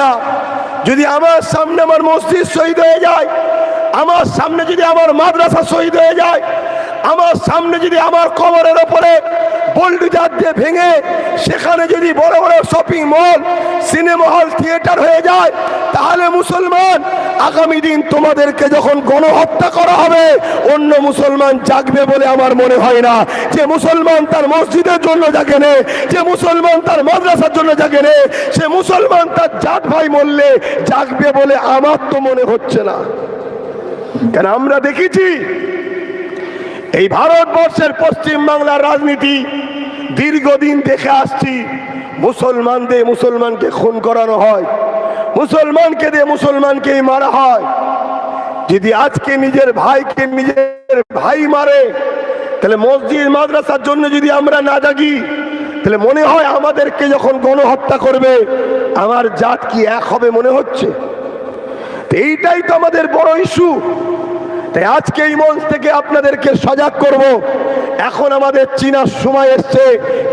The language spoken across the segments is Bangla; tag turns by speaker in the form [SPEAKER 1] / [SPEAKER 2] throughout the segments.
[SPEAKER 1] না। যদি আমার সামনে আমার মসজিদ শহীদ হয়ে যায়, আমার সামনে যদি আমার মাদ্রাসা শহীদ হয়ে যায়, আমার সামনে যদি আমার কবরের ওপরে বোল্ডুজার দিয়ে ভেঙে, সেখানে যদি বড় বড় shopping mall cinema hall theatre হয়ে যায় তাহলে মুসলমান, আগামী দিন তোমাদেরকে যখন গণহত্যা করা হবে, অন্য মুসলমান জাগবে বলে আমার মনে হয় না। যে মুসলমান তার মসজিদের জন্য জাগে নে, যে মুসলমান তার মাদ্রাসার জন্য জাগে নে, সে মুসলমান তার জাত ভাই মরলে জাগবে বলে আমার তো মনে হচ্ছে না। কেন আমরা দেখেছি, এই ভারতবর্ষের পশ্চিম বাংলার রাজনীতি দীর্ঘদিন দেখে আসছি, মুসলমান দিয়ে মুসলমানকে খুন করানো হয়, মুসলমানকে দিয়ে মুসলমানকেই মারা হয়। যদি আজকে নিজের ভাইকে নিজের ভাই মারে, তাহলে মসজিদ মাদ্রাসার জন্য যদি আমরা না জাগি, তাহলে মনে হয় আমাদেরকে যখন গণহত্যা করবে, আমার জাত কি এক হবে মনে হচ্ছে? এইটাই তো আমাদের বড় ইস্যু তাই আজকে এই মঞ্চ থেকে আপনাদেরকে সজাগ করব। এখন আমাদের চিনার সময় এসছে।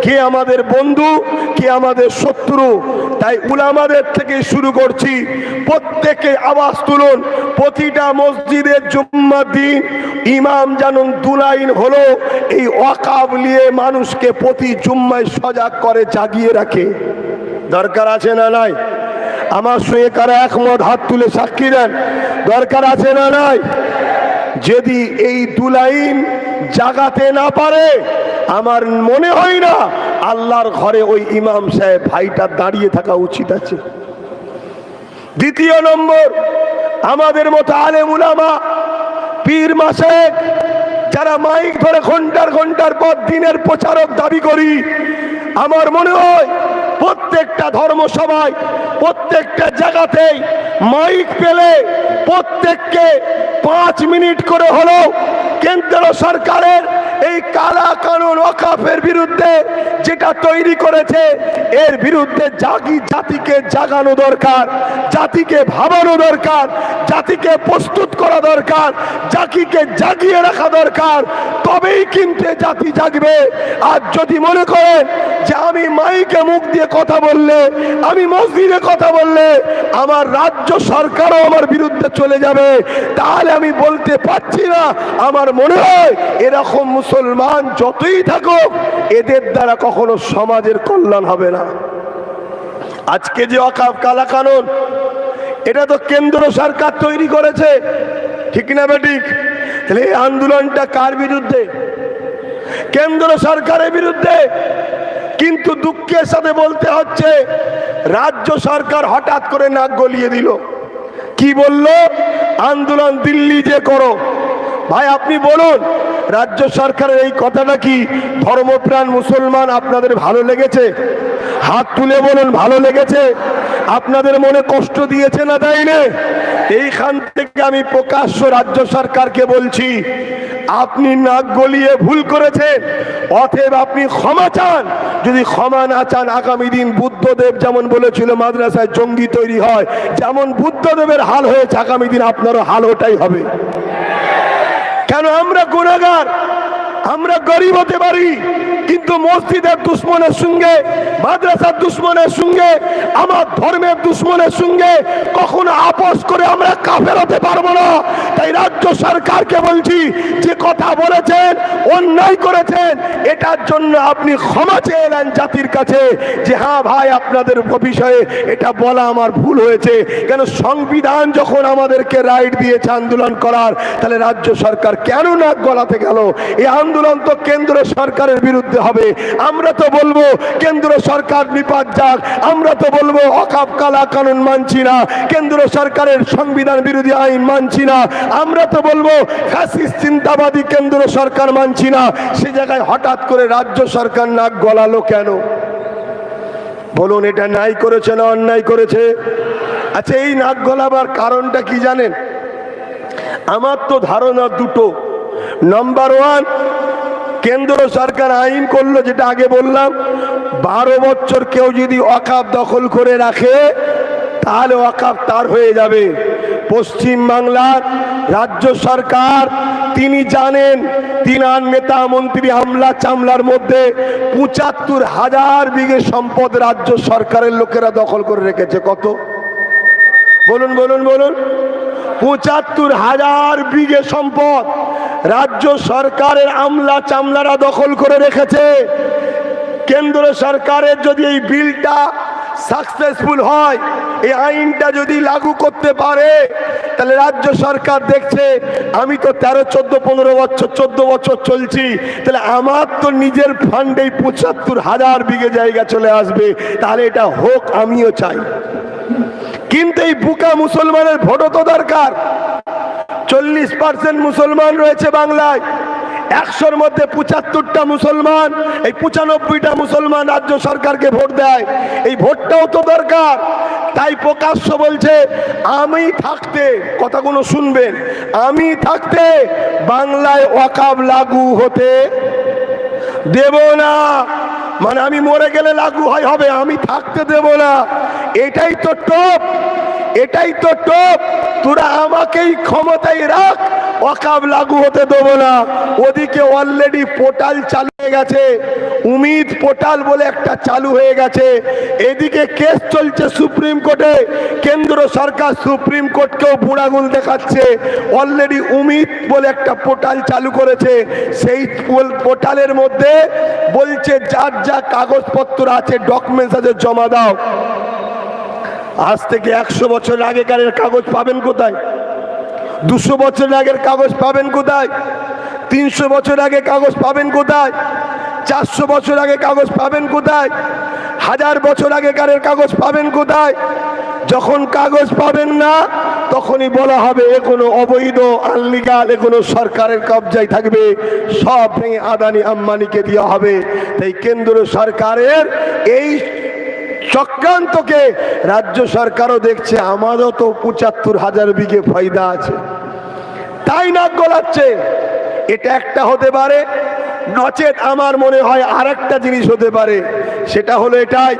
[SPEAKER 1] কে আমাদের বন্ধু, কে আমাদের শত্রু? তাই উলামাদের থেকে শুরু করছি। প্রত্যেকে আওয়াজ তুলুন। প্রতিটা মসজিদের জুম্মা দিন ইমাম জানুন দুলাইন হলো, এই ওয়াকাব নিয়ে মানুষকে প্রতি জুম্মায় সজাগ করে জাগিয়ে রাখে। দরকার আছে না নাই? আমার সঙ্গে কারা একমত? হাত তুলে সাক্ষী দেন। দরকার আছে না নাই? যদি এই দুলাইন জাগাতে না পারে, আমার মনে হয় না আল্লাহর ঘরে ওই ইমাম সাহেব ভাইটা দাঁড়িয়ে থাকা উচিত আছে। দ্বিতীয় নম্বর, আমাদের মতো আলেম উলামা, পীর মাসেক, যারা মাইক ধরে ঘণ্টার ঘণ্টার পর দিনের প্রচারক দাবি করি, আমার মনে হয় প্রত্যেকটা ধর্মসভায়, প্রত্যেকটা জায়গাতেই মাইক পেলে প্রত্যেককে পাঁচ মিনিট করে হলেও কেন্দ্র সরকারের এই কালা কানুন ওকাফের বিরুদ্ধে যেটা তৈরি করেছে, এর বিরুদ্ধে জাগি জাতিকে জাগানো দরকার, জাতিকে ভাবানো দরকার, জাতিকে প্রস্তুত করা দরকার, জাতিকে জাগিয়ে রাখা দরকার। তবেই কিন্তু জাতি জাগবে। আর যদি মনে করেন যে আমি মাইকে মুখ দিয়ে কথা বললে, আমি মসজিদে কথা বললে, আমার রাজ্য সরকারও আমার বিরুদ্ধে চলে যাবে। তাহলে আমি বলতে পারছি না, আমার মনে হয় এরকম মুসলমান যতই থাকুক, এদের দ্বারা কখনো সমাজের কল্যাণ হবে না। আজকে যে অকাপ কালা কানুন এটা তো কেন্দ্র সরকার তৈরি করেছে। ঠিক না বেঠিক তাহলে এই আন্দোলনটা কার বিরুদ্ধে? কেন্দ্র সরকারের বিরুদ্ধে? কিন্তু দুঃখের সাথে বলতে হচ্ছে, রাজ্য সরকার হঠাৎ করে নাক গলিয়ে দিল। কি বলল? আন্দোলন দিল্লি যে করো। ভাই, আপনি বলুন রাজ্য সরকারের এই কথাটা কি ধর্মপ্রাণ মুসলমান আপনাদের ভালো লেগেছে? হাত তুলে বলুন, ভালো লেগেছে? আপনাদের মনে কষ্ট দিয়েছে না তাই না? এইখান থেকে আমি প্রকাশ্য রাজ্য সরকারকে বলছি, আপনি নাক গলিয়ে ভুল করেছেন। অতএব আপনি ক্ষমা চান। যদি ক্ষমা না চান, আগামী দিন বুদ্ধদেব যেমন বলেছিল, মাদ্রাসায় জঙ্গি তৈরি হয়, যেমন বুদ্ধদেবের হাল হয়েছে, আগামী দিন আপনারও হাল ওটাই হবে। কেন আমরা গুণাগার? আমরা গরিব হতে পারি। কিন্তু মসজিদের দুশ্মনের সঙ্গে, মাদ্রাসার দুশ্মনের সঙ্গে, আমার ধর্মের দুশ্মনের সঙ্গে কখনো আপোষ করে আমরা কাফের হতে পারব না। তাই রাজ্য সরকারকে বলছি, যে কথা বলেছেন, অন্যায় করেছেন, এটার জন্য আপনি ক্ষমা চেয়ে নেন জাতির কাছে, যে হ্যাঁ ভাই, আপনাদের বিষয়ে এটা বলা আমার ভুল হয়েছে। কেন সংবিধান যখন আমাদেরকে রাইট দিয়েছে আন্দোলন করার, তাহলে রাজ্য সরকার কেন নাক গলাতে গেল? এই আন্দোলন তো কেন্দ্র সরকারের বিরুদ্ধে হবে। আমরা তো বলব, কেন্দ্র সরকার নিপাত যাক। আমরা তো বলব, অকাপ কালা কানুন মানছি না। কেন্দ্র সরকারের সংবিধান বিরোধী আইন মানছি না। আমরা তো বলব ফ্যাসিস চিন্তাবাদী কেন্দ্র সরকার মানছি না। সে জায়গায় হঠাৎ করে রাজ্য সরকার নাক গলালো কেন? বলুন, এটা নাই করেছে না অন্যায় করেছে? আচ্ছা এই নাক গলাবার কারণটা কি জানেন? আমার তো ধারণা দুটো। নাম্বার ওয়ান কেন্দ্র সরকার আইন করল, যেটা আগে বললাম, বারো বছর কেউ যদি অকাপ দখল করে রাখে, তাহলে অকাপ তার হয়ে যাবে। পশ্চিম বাংলার রাজ্য সরকার, তিনি জানেন, তিনার নেতা মন্ত্রী হামলা চামলার মধ্যে পঁচাত্তর হাজার বিঘে সম্পদ রাজ্য সরকারের লোকেরা দখল করে রেখেছে। কত? বলুন বলুন বলুন। পঁচাত্তর হাজার বিঘে সম্পদ রাজ্য সরকারের আমলা চামলারা দখল করে রেখেছে। কেন্দ্র সরকারের যদি এই বিলটা সাকসেসফুল হয়, এই আইনটা যদি লাগু করতে পারে, তাহলে রাজ্য সরকার দেখছে, আমি তো তেরো, চোদ্দ, পনেরো বছর, চোদ্দ বছর চলছি, তাহলে আমার তো নিজের ফান্ডেই পঁচাত্তর হাজার বিঘে জায়গা চলে আসবে, তাহলে এটা হোক, আমিও চাই। কিন্তু এই বুকা মুসলমানের ভোটও তো দরকার। চল্লিশ পার্সেন্ট মুসলমান রয়েছে বাংলায়। একশোর মধ্যে পঁচাত্তরটা মুসলমান, এই পঁচানব্বইটা মুসলমান রাজ্য সরকারকে ভোট দেয়। এই ভোটটাও তো দরকার। তাই প্রকাশ্য বলছে, আমি থাকতে, কথাগুলো শুনবেন, আমি থাকতে বাংলায় ওয়াকাব লাগু হতে দেব না। মানে আমি মরে গেলে লাগু হয়, হবে, আমি থাকতে দেব না। এটাই তো টপ এটাই তো টপ তোরা আমাকেই ক্ষমতায় রাখ, অকাব লাগু হতে দেবো না। ওদিকে অলরেডি পোর্টাল চালু হয়ে গেছে, উমিদ পোর্টাল বলে একটা চালু হয়ে গেছে। এদিকে কেস চলছে সুপ্রিম কোর্টে, কেন্দ্র সরকার সুপ্রিম কোর্টকেও বুড়াগুল দেখাচ্ছে। অলরেডি উমিদ বলে একটা পোর্টাল চালু করেছে, সেই পোর্টালের মধ্যে বলছে, যার যা কাগজপত্র আছে ডকুমেন্টস আছে, জমা দাও। আজ থেকে একশো বছর আগেকারের কাগজ পাবেন কোথায়? দুশো বছর আগের কাগজ পাবেন কোথায়? তিনশো বছর আগে কাগজ পাবেন কোথায়? চারশো বছর আগে কাগজ পাবেন কোথায়? হাজার বছর আগেকারের কাগজ পাবেন কোথায়? যখন কাগজ পাবেন না, তখনই বলা হবে, এ কোনো অবৈধ, আনলিগাল, এ কোনো সরকারের কবজায় থাকবে। সব ভেঙে আদানি আম্বানিকে দেওয়া হবে। তাই কেন্দ্র সরকারের এই চক্রান্তকে রাজ্য সরকারও দেখছে, আমারও তো পঁচাত্তর হাজার বিঘে ফায়দা আছে। তাই নাক গলাচ্ছে। এটা একটা হতে পারে, নচেত আমার মনে হয় আর একটা জিনিস হতে পারে। সেটা হলো এটাই,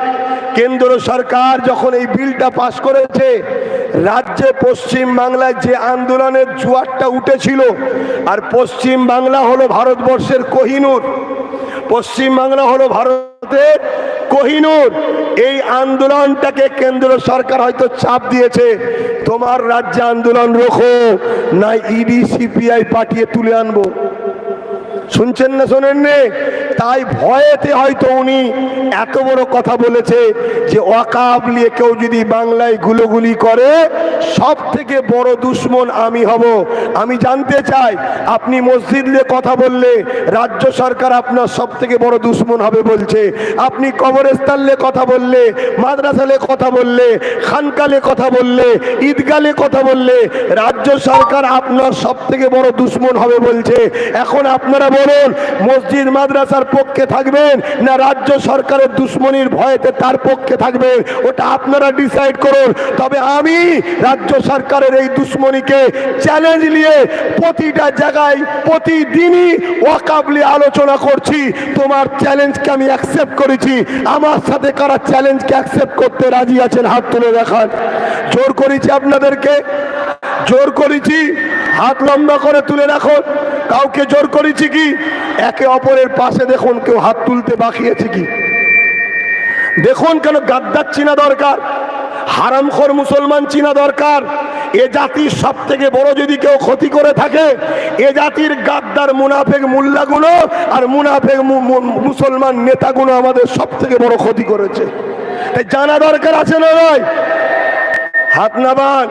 [SPEAKER 1] কেন্দ্র সরকার যখন এই বিলটা পাশ করেছে, রাজ্যে পশ্চিম বাংলায় যে আন্দোলনের জোয়ারটা উঠেছিল, আর পশ্চিম বাংলা হলো ভারতবর্ষের কোহিনুর, পশ্চিম বাংলা হলো ভারতের কোহিনুর, এই আন্দোলনটাকে কেন্দ্র সরকার হয়তো চাপ দিয়েছে। তোমার রাজ্যে আন্দোলন রোখো, না ইডি সিপিআই পাঠিয়ে তুলে আনব। শুনছেন না শোনেন নে তাই ভয়েতে হয়তো উনি এত বড় কথা বলেছে যে অকাব নিয়ে কেউ যদি বাংলায় গুলোগুলি করে সব থেকে বড় দুশ্মন আমি হব। আমি জানতে চাই, আপনি মসজিদ নিয়ে কথা বললে রাজ্য সরকার আপনার সব থেকে বড় দুশ্মন হবে বলছে। আপনি কবরস্থান নিয়ে কথা বললে মাদ্রাসালে কথা বললে খানকালে কথা বললে ঈদগালে কথা বললে, রাজ্য সরকার আপনার সব থেকে বড় দুশ্মন হবে বলছে। এখন আপনারা বলুন, মসজিদ মাদ্রাসার পক্ষে থাকবেন না রাজ্য সরকারের দুশ্মনির ভয়েতে তার পক্ষে থাকবেন? ওটা আপনারা ডিসাইড করুন। তবে আমি রাজ্য সরকারের এই দুশ্মনীকে চ্যালেঞ্জ নিয়ে প্রতিটা জায়গায়, প্রতিদিনই ওয়াকাবলি আলোচনা করছি। তোমার চ্যালেঞ্জকে আমি অ্যাকসেপ্ট করেছি। আমার সাথে কারা চ্যালেঞ্জকে অ্যাকসেপ্ট করতে রাজি আছেন, হাত তুলে দেখান। জোর করেছি আপনাদেরকে? জোর করেছি? হাত লম্বা করে তুলে রাখুন। কাউকে জোর করেছি কি? একে অপরের পাশে দেখুন কেউ হাত তুলতে বাকিয়েছে কি? দেখুন কেন গাদ্দার চিনা দরকার, হারামখোর মুসলমান চিনা দরকার। এ জাতির সব থেকে বড় যদি কেউ ক্ষতি করে থাকে, এ জাতির গাদ্দার মুনাফেক মোল্লাগুলো আর মুনাফেক মুসলমান নেতাগুলো আমাদের সব থেকে বড় ক্ষতি করেছে। জানা দরকার আছে না নয় হাত নামান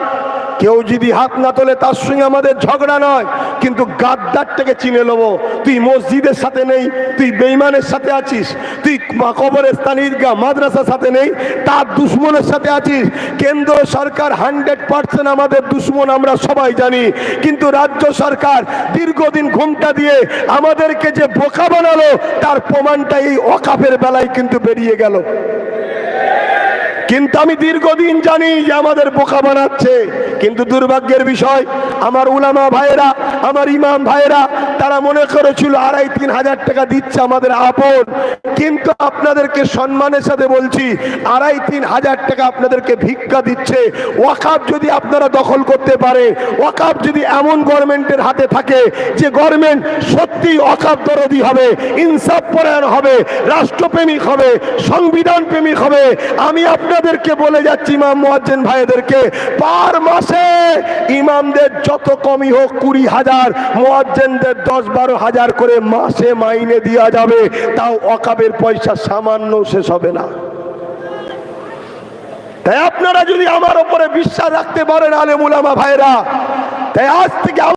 [SPEAKER 1] কেউ যদি হাত না তোলে, তার সঙ্গে আমাদের ঝগড়া নয়। কিন্তু গাদ্দারটাকে চিনে নেব। তুই মসজিদের সাথে নেই, তুই বেইমানের সাথে আছিস, তুই কবরস্থান ঈদগাহ মাদ্রাসার সাথে নেই, তার দুশ্মনের সাথে আছিস। কেন্দ্র সরকার হান্ড্রেড পার্সেন্ট আমাদের দুশ্মন, আমরা সবাই জানি। কিন্তু রাজ্য সরকার দীর্ঘদিন ঘুমটা দিয়ে আমাদেরকে যে বোকা বানালো, তার প্রমাণটা এই অকাপের বেলায় কিন্তু বেরিয়ে গেল। কিন্তু আমি দীর্ঘদিন জানি যে আমাদের বোকা বানাচ্ছে। কিন্তু দুর্ভাগ্যের বিষয়, আমার উলামা ভাইয়েরা, আমার ইমাম ভাইয়েরা, তারা মনে করেছিল আড়াই তিন হাজার টাকা দিচ্ছে আমাদের আপন। কিন্তু আপনাদেরকে সম্মানের সাথে বলছি, আড়াই তিন হাজার টাকা আপনাদেরকে ভিক্ষা দিচ্ছে। ওয়াকাপ যদি আপনারা দখল করতে পারে ওয়াকাপ যদি এমন গভর্নমেন্টের হাতে থাকে যে গভর্নমেন্ট সত্যি অকাপ দরদি হবে, ইনসাফ পরায়ণ হবে, রাষ্ট্রপ্রেমিক হবে সংবিধান প্রেমিক হবে, আমি আপনার আপনাদেরকে বলে যাচ্ছি, ইমাম মোয়াজ্জেন ভাইদেরকে, পার মাসে ইমামদের যত কমই হোক কুড়ি হাজার, মোয়াজ্জেনদের দশ বারো হাজার করে মাসে মাইনে দেওয়া যাবে, তাও অকাবের পয়সা সামান্য শেষ হবে না। তাই আপনারা যদি আমার ওপরে বিশ্বাস রাখতে পারেন আলেমুলামা ভাইরা তাই আজ থেকে